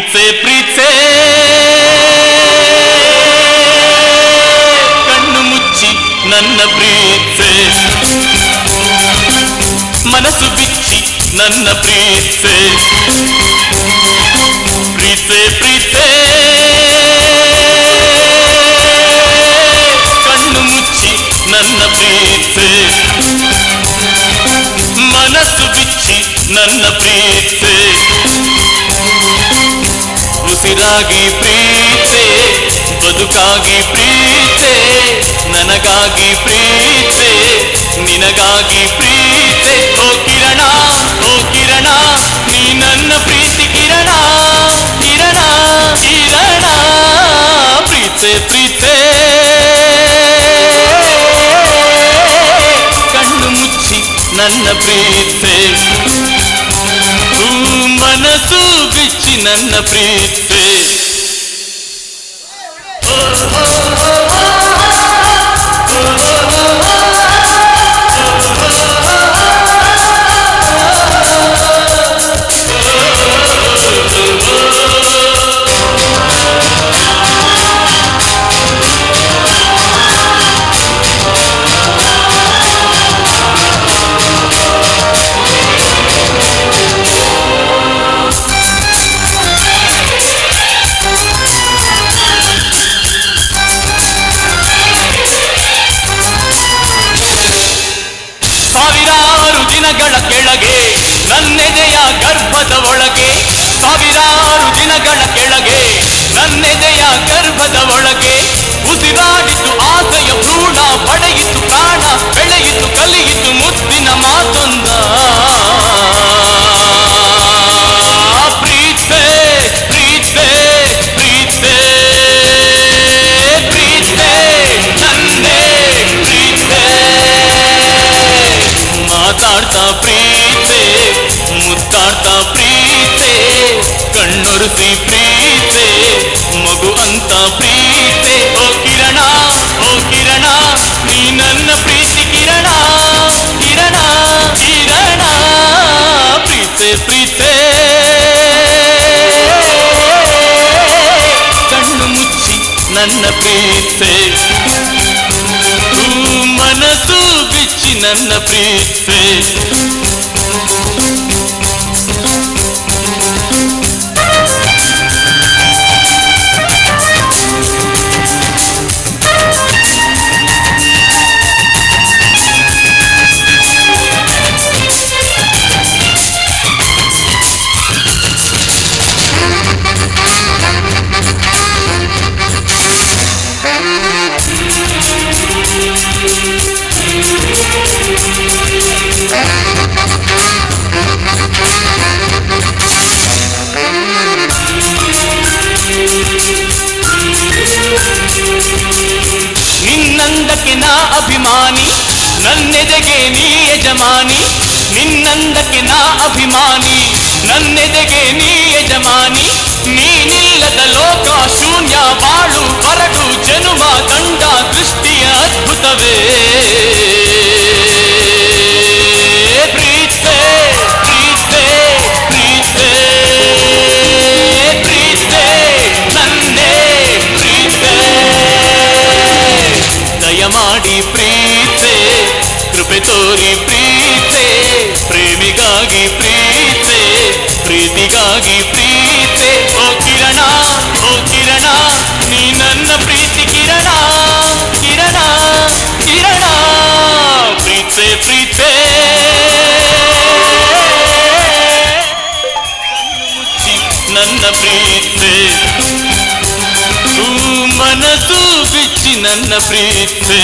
ప్రిచే ప్రిచే కన్ను ముచ్చి నన్న ప్రీచే మనసు పిచ్చి నన్న ప్రీచే ప్రిచే ప్రిచే కన్ను ముచ్చి నన్న ప్రీచే మనసు పిచ్చి నన్న ప్రీచే ಉಸಿರಾಗಿ ಪ್ರೀತೆ, ಬದುಕಾಗಿ ಪ್ರೀತೆ, ನನಗಾಗಿ ಪ್ರೀತೆ, ನಿನಗಾಗಿ ಪ್ರೀತೆ. ಓ ಕಿರಣ ಓ ಕಿರಣ, ನೀ ನನ್ನ ಪ್ರೀತಿ ಕಿರಣ ಕಿರಣ ಕಿರಣ, ಪ್ರೀತೆ ಪ್ರೀತೆ. ಕಣ್ಣು ಮುಚ್ಚಿ ನನ್ನ ಪ್ರೀತೆ. ಮನಸ್ಸು ಬಿಚ್ಚಿ ನನ್ನ ಪ್ರೀತೆ. Oh, oh. ಗರ್ಭದ ಒಳಗೆ ಸಾವಿರಾರು ದಿನಗಳ ಕೆಳಗೆ ನನ್ನೆದೆಯ ಗರ್ಭದ ಒಳಗೆ ಉಸಿರಾಡಿತು ಆಸೆಯ ಭ್ರೂಣ, ಪಡೆಯಿತು ಪ್ರಾಣ, ಬೆಳೆಯಿತು, ಕಲಿಯಿತು ಮುತ್ತಿನ ಮಾತೊಂದ. ಪ್ರೀತೆ ಪ್ರೀತೆ ಪ್ರೀತೆ ಪ್ರೀತೆ ನನ್ನೇ ಮಾತಾಡ್ತಾ ಪ್ರೀತೆ ಕಣ್ಣೊರೆಸಿ ಪ್ರೀತೆ ಮಗು ಅಂತ ಪ್ರೀತೆ ಓ ಕಿರಣ ಓ ಕಿರಣ ನೀ ನನ್ನ ಪ್ರೀತಿ ಕಿರಣ ಕಿರಣ ಕಿರಣ ಪ್ರೀತೆ ಪ್ರೀತೆ ಕಣ್ಣು ಮುಚ್ಚಿ ನನ್ನ ಪ್ರೀತೆ ಹೂ ಮನಸ್ಸು ಬಿಚ್ಚಿ ನನ್ನ ಪ್ರೀತೆ ನಾ ಅಭಿಮಾನಿ, ನನ್ನೆದೆಗೆ ನೀ ಯಜಮಾನಿ, ನಿನ್ನಂದಕ್ಕೆ ನಾ ಅಭಿಮಾನಿ, ನನ್ನೆದೆಗೆ ನೀ ಯಜಮಾನಿ, ನೀನಿಲ್ಲದ ಲೋಕ ಶೂನ್ಯ ಬಾಳು ಪರಡು ಜನುಮ ದಂಡ ದೃಷ್ಟಿಯ ಅದ್ಭುತವೇ. ಕೃಪೆ ತೋರಿ ಪ್ರೀತೆ ಪ್ರೇಮಿಗಾಗಿ ಪ್ರೀತೆ ಪ್ರೀತಿಗಾಗಿ ಪ್ರೀತೆ ಓ ಕಿರಣ ಓ ಕಿರಣ ನೀ ನನ್ನ ಪ್ರೀತಿ ಕಿರಣ ಕಿರಣ ಕಿರಣ ಪ್ರೀತೆ ಪ್ರೀತೆ ಕಣ್ಣು ಮುಚ್ಚಿ ನನ್ನ ಪ್ರೀತೆ ಹೂ ಮನಸ್ಸು ಬಿಚ್ಚಿ ನನ್ನ ಪ್ರೀತೆ